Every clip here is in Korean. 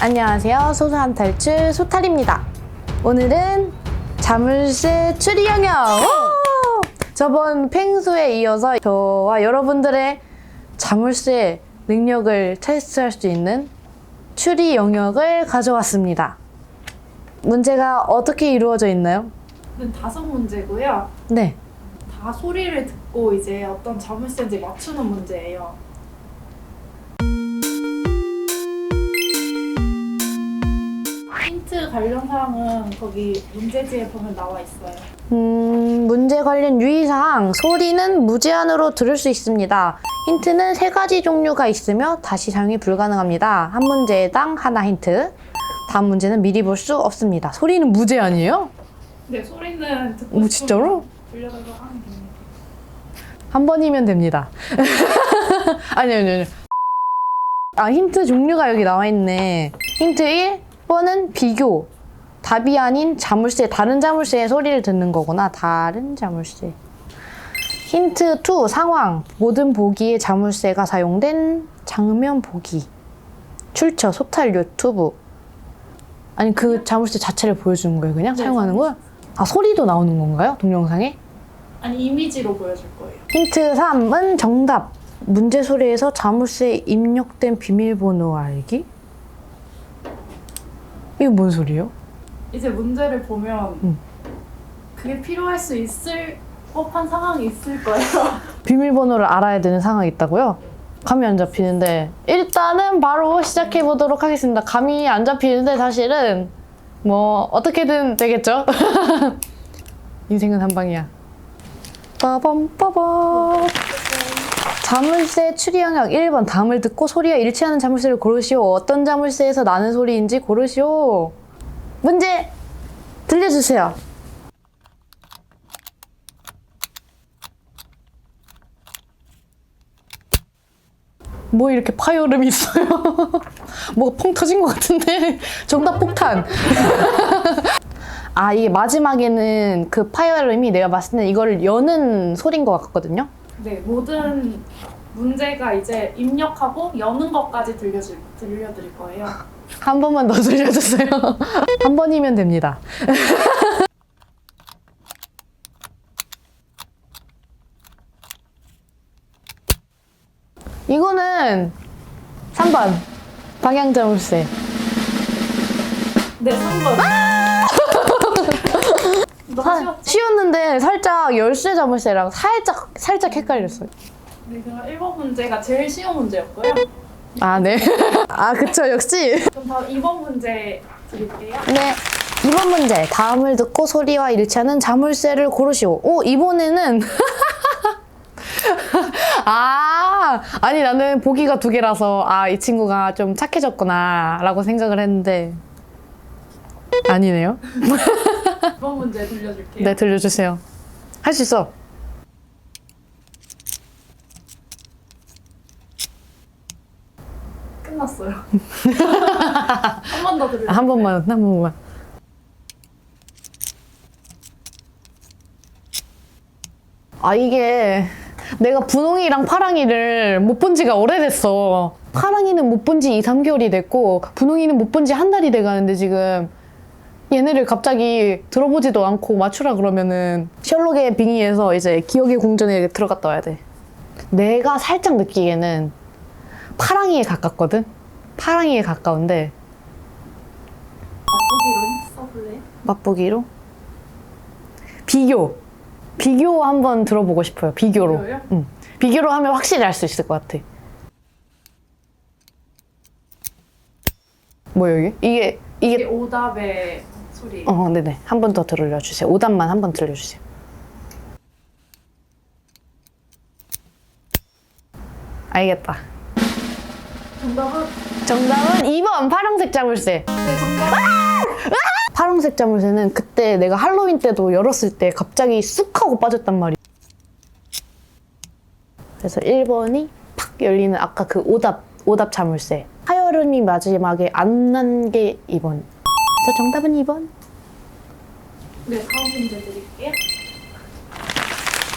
안녕하세요. 소소한 탈출 소탈입니다. 오늘은 자물쇠 추리 영역! 오! 저번 팽수에 이어서 저와 여러분들의 자물쇠 능력을 테스트할 수 있는 추리 영역을 가져왔습니다. 문제가 어떻게 이루어져 있나요? 는 다섯 문제고요. 네. 다 소리를 듣고 이제 어떤 자물쇠인지 맞추는 문제예요. 힌트 관련 사항은 거기 문제지에 보면 나와 있어요. 음, 문제 관련 유의사항. 소리는 무제한으로 들을 수 있습니다. 힌트는 세 가지 종류가 있으며 다시 사용이 불가능합니다. 한 문제당 하나 힌트. 다음 문제는 미리 볼 수 없습니다. 소리는 무제한이에요? 근데 소리는 듣고 오, 진짜로? 들려달라고 하면 됩니다. 한 번이면 됩니다. 아니요, 아니요, 아니요. 아, 힌트 종류가 여기 나와 있네. 힌트 1 번은 비교. 답이 아닌 자물쇠, 다른 자물쇠의 소리를 듣는 거구나. 다른 자물쇠. 힌트 2, 상황. 모든 보기에 자물쇠가 사용된 장면 보기. 출처, 소탈 유튜브. 아니, 그 자물쇠 자체를 보여주는 거예요, 그냥? 네, 사용하는 거야? 아, 소리도 나오는 건가요? 동영상에? 아니 이미지로 보여줄 거예요. 힌트 3은 정답. 문제 소리에서 자물쇠에 입력된 비밀번호 알기? 이거 뭔 소리예요? 이제 문제를 보면 음. 그게 필요할 수 있을 법한 상황이 있을 거예요. 비밀번호를 알아야 되는 상황이 있다고요? 감이 안 잡히는데 일단은 바로 시작해 보도록 하겠습니다. 감이 안 잡히는데 사실은 뭐 어떻게든 되겠죠? 인생은 한 방이야. 빠밤 빠밤. 자물쇠 추리 영역 1번 다음을 듣고 소리와 일치하는 자물쇠를 고르시오. 어떤 자물쇠에서 나는 소리인지 고르시오. 문제 들려주세요. 뭐 이렇게 파열음이 있어요? 뭐가 펑 터진 것 같은데 정답 폭탄. 아 이게 마지막에는 그 파열음이 내가 봤을 때는 이거를 여는 소리인 것 같거든요. 네, 모든 문제가 이제 입력하고 여는 것까지 들려줄, 들려드릴 거예요. 한 번만 더 들려주세요. 한 번이면 됩니다. 이거는 3번 방향 자물쇠. 네, 3번. 사-? 쉬웠는데 살짝 열쇠 자물쇠랑 살짝 살짝 헷갈렸어요. 네, 그럼 1번 문제가 제일 쉬운 문제였고요. 아 네. 아 그쵸 역시. 그럼 다음 2번 문제 드릴게요. 네. 이번 문제 다음을 듣고 소리와 일치하는 자물쇠를 고르시오. 오 이번에는 아 아니 나는 보기가 두 개라서 아 이 친구가 좀 착해졌구나 라고 생각을 했는데 아니네요. 2번 문제 들려줄게요. 네 들려주세요. 할 수 있어. 끝났어요. 한 번 더 들려줄게요. 한 번만 한 번만. 아 이게 내가 분홍이랑 파랑이를 못 본 지가 오래됐어. 파랑이는 못 본 지 2, 3개월이 됐고 분홍이는 못 본 지 한 달이 돼 가는데 지금 얘네를 갑자기 들어보지도 않고 맞추라 그러면은 셜록의 빙의에서 이제 기억의 궁전에 들어갔다 와야 돼. 내가 살짝 느끼기에는 파랑이에 가깝거든? 파랑이에 가까운데 맛보기로 힌트 써볼래요? 맛보기로 비교 비교 한번 들어보고 싶어요 비교로 비교요? 응. 비교로 하면 확실히 알 수 있을 것 같아 뭐예요 이게 이게 이게 이게 오답의 소리. 어 네네 한 번 더 들려주세요 오답만 한 번 들려주세요 알겠다 정답은 정답은 2번 파란색 자물쇠 네, 정답. 파란색 자물쇠는 그때 내가 할로윈 때도 열었을 때 갑자기 쑥 하고 빠졌단 말이야. 그래서 1번이 팍 열리는 아까 그 오답, 오답 자물쇠. 하여름이 마지막에 안 난 게 2번. 그래서 정답은 2번. 네, 다음 문제 드릴게요.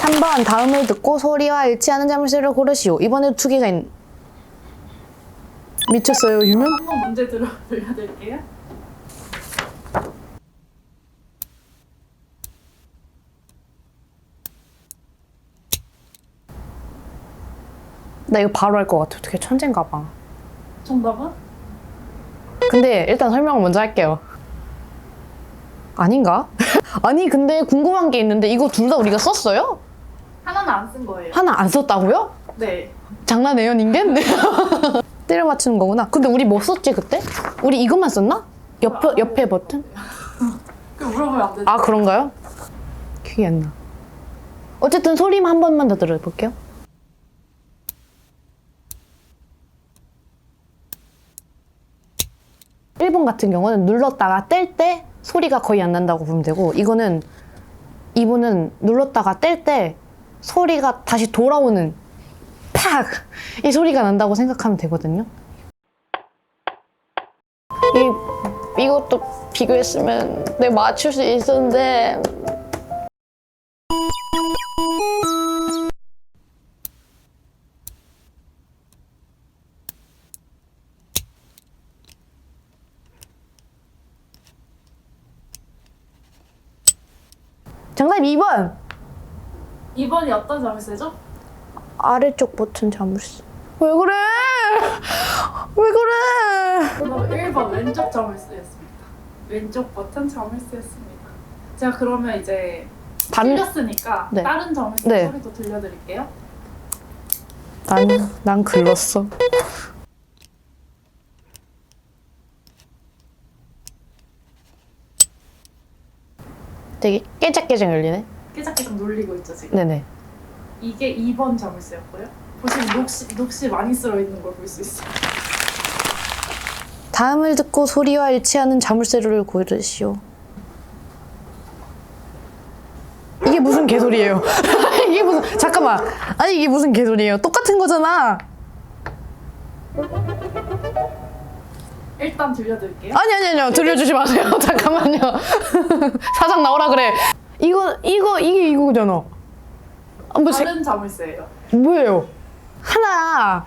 3번 다음을 듣고 소리와 일치하는 자물쇠를 고르시오. 이번에도 두 개가 있... 미쳤어요 유명? 한번 문제 들어 들려드릴게요. 나 이거 바로 할 것 같아 어떻게 천재인가 봐 정답은? 근데 일단 설명을 먼저 할게요 아닌가? 아니 근데 궁금한 게 있는데 이거 둘 다 우리가 썼어요? 하나는 안 쓴 거예요. 하나 안 썼다고요? 네. 장난해요 닌겐? 때려 맞추는 거구나 근데 우리 뭐 썼지 그때? 우리 이것만 썼나? 옆에, 옆에 버튼? 그 물어보면 안 되죠. 아 그런가요? 기억이 안 나. 어쨌든 소리만 한 번만 더 들어볼게요. 일번 같은 경우는 눌렀다가 뗄 때 소리가 거의 안 난다고 보면 되고 이거는 이분은 눌렀다가 뗄 때 소리가 다시 돌아오는 팍! 이 소리가 난다고 생각하면 되거든요. 이, 이것도 비교했으면 내가 맞출 수 있었는데 정답 2번 2번이 어떤 자물쇠죠? 아래쪽 버튼 자물쇠 왜 그래 왜 그래 정답은 1번 왼쪽 자물쇠였습니다. 왼쪽 버튼 자물쇠였습니다. 제가 그러면 이제 반, 틀렸으니까 네. 다른 자물쇠 네. 소리도 들려드릴게요. 난, 난 글렀어 되게 깨작깨작 열리네 깨작깨작 놀리고 있죠 지금. 네네 이게 2번 자물쇠였고요. 보시면 녹시, 녹시 많이 쓸어 있는 걸 볼 수 있어요. 다음을 듣고 소리와 일치하는 자물쇠를 고르시오. 이게 무슨 개소리예요? 이게 무슨 잠깐만. 아니 이게 무슨 개소리예요? 똑같은 거잖아. 일단 들려드릴게요. 아니 아니 아니요. 들려주지 마세요. 잠깐만요. 사장 나오라 그래. 이거 이거 이게 이거잖아. 아, 뭐 제, 다른 자물쇠예요. 뭐예요? 하나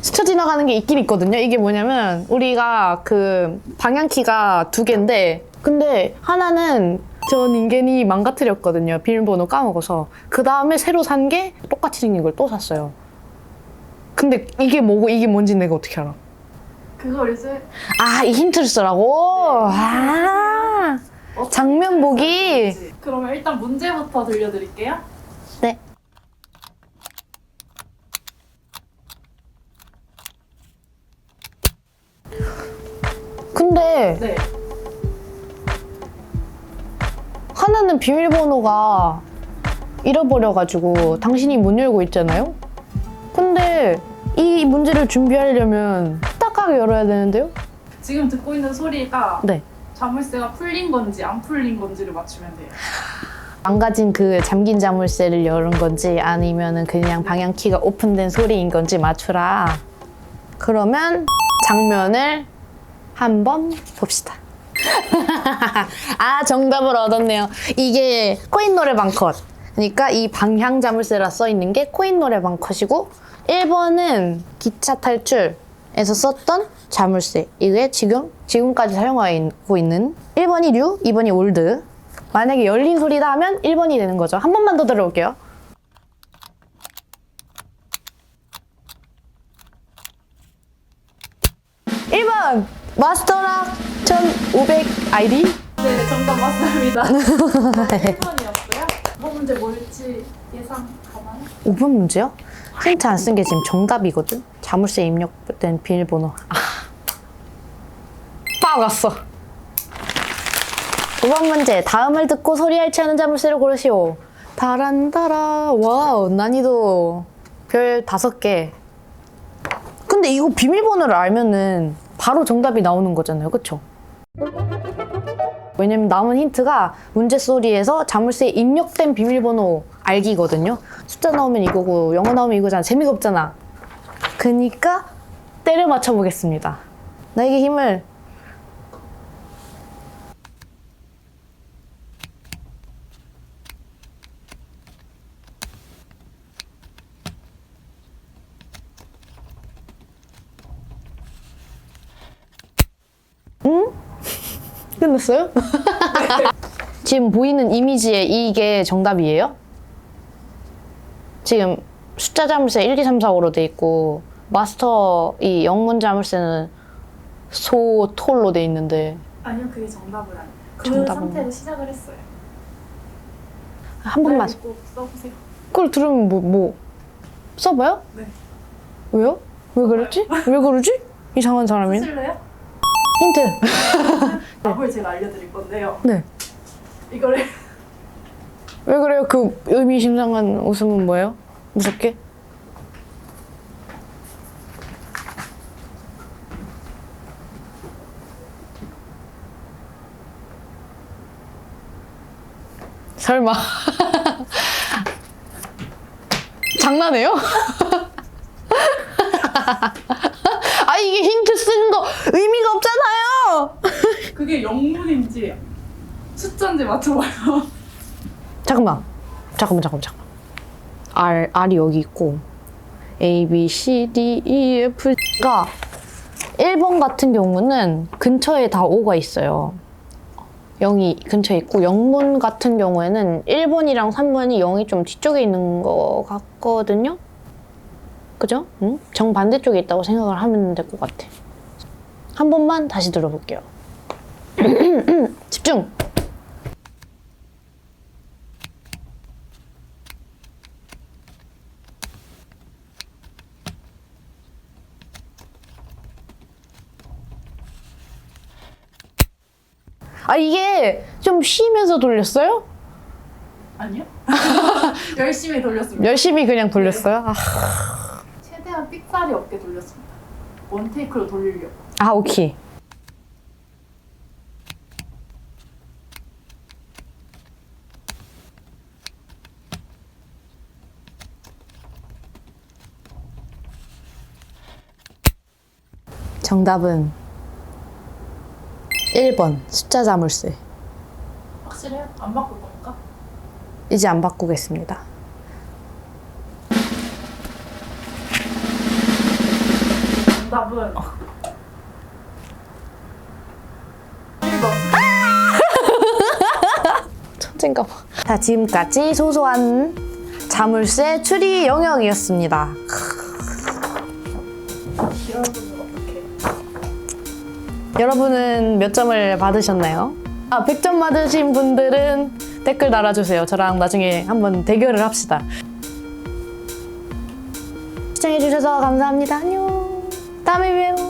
스쳐 지나가는 게 있긴 있거든요. 이게 뭐냐면 우리가 그 방향키가 두 개인데 근데 하나는 저 닌겐이 망가뜨렸거든요. 비밀번호 까먹어서. 그 다음에 새로 산 게 똑같이 생긴 걸 또 샀어요. 근데 이게 뭐고 이게 뭔지 내가 어떻게 알아? 그걸 이제 아, 이 힌트를 쓰라고? 아, 어떻게 장면 보기? 그러면 일단 문제부터 들려드릴게요. 네. 근데 네. 하나는 비밀번호가 잃어버려가지고 당신이 못 열고 있잖아요? 근데 이 문제를 준비하려면 딱하게 열어야 되는데요? 지금 듣고 있는 소리가 네. 자물쇠가 풀린 건지 안 풀린 건지를 맞추면 돼요. 망가진 그 잠긴 자물쇠를 열은 건지 아니면은 그냥 방향키가 오픈된 소리인 건지 맞추라. 그러면 장면을 한번 봅시다. 아 정답을 얻었네요. 이게 코인 노래방 컷. 그러니까 이 방향 자물쇠라 써 있는 게 코인 노래방 컷이고 1번은 기차 탈출 에서 썼던 자물쇠. 이게 지금 지금까지 사용하고 있는 1번이 뉴, 2번이 올드. 만약에 열린 소리다 하면 1번이 되는 거죠. 한 번만 더 들어볼게요. 마스터락 1500 아이디 네, 정답 맞습니다. 1번이었고요. 뭐 문제 뭘지 예상 가나요? 5번 문제요? 힌트 안 쓴 게 지금 정답이거든? 자물쇠 입력된 비밀번호. 아. 빡 왔어. 5번 문제. 다음을 듣고 소리 알치하는 자물쇠를 고르시오. 다란다라. 와우, 난이도 별 다섯 개. 근데 이거 비밀번호를 알면은 바로 정답이 나오는 거잖아요. 그쵸? 왜냐면 남은 힌트가 문제 소리에서 자물쇠에 입력된 비밀번호 알기거든요. 숫자 나오면 이거고 영어 나오면 이거잖아. 재미가 없잖아. 그니까 때려 맞춰보겠습니다. 나에게 힘을 응? 끝났어요? 지금 보이는 이미지에 이게 정답이에요? 지금 숫자 자물쇠 1, 2, 3, 4, 5로 돼 있고 마스터 이 영문 자물쇠는 소, 톨로 돼 있는데 아니요, 그게 정답은 아니에요. 그 정답은 상태로 시작을 했어요. 한 번만 꼭 써보세요. 그걸 들으면 뭐, 뭐 써봐요? 네. 왜요? 왜 그랬지? 왜 그러지? 이상한 사람이네 쓰실래요? 힌트 답을 제가 알려드릴 건데요. 네. 이거를 왜 그래요? 그 의미심장한 웃음은 뭐예요? 무섭게? 설마 장난해요? 아 이게 힌트 쓰는 거 의미가 없잖아요. 그게 영문인지 숫자인지 맞춰봐요. 잠깐만. 잠깐만, 잠깐만. R, R이 여기 있고, A, B, C, D, E, F가 1번 같은 경우는 근처에 다 O가 있어요. 0이 근처에 있고, 영문 같은 경우에는 1번이랑 3번이 0이 좀 뒤쪽에 있는 것 같거든요? 그죠? 응? 정반대쪽에 있다고 생각을 하면 될 것 같아. 한 번만 다시 들어볼게요. 집중! 이게 좀 쉬면서 돌렸어요? 아니요? 열심히 돌렸습니다. 열심히 그냥 돌렸어요? 아, 최대한 삑살이 없게 돌렸습니다. 원 테이크로 돌리려고. 아 오케이. 정답은 1번 숫자 자물쇠. 확실해요? 안 바꿀 건가? 이제 안 바꾸겠습니다. 정답은 어. 1번. 천재인가 봐. 자, 지금까지 소소한 자물쇠 추리 영역이었습니다. 어떻게? 여러분은 몇 점을 받으셨나요? 아, 100점 받으신 분들은 댓글 달아주세요. 저랑 나중에 한번 대결을 합시다. 시청해주셔서 감사합니다. 안녕. 다음에 봬요.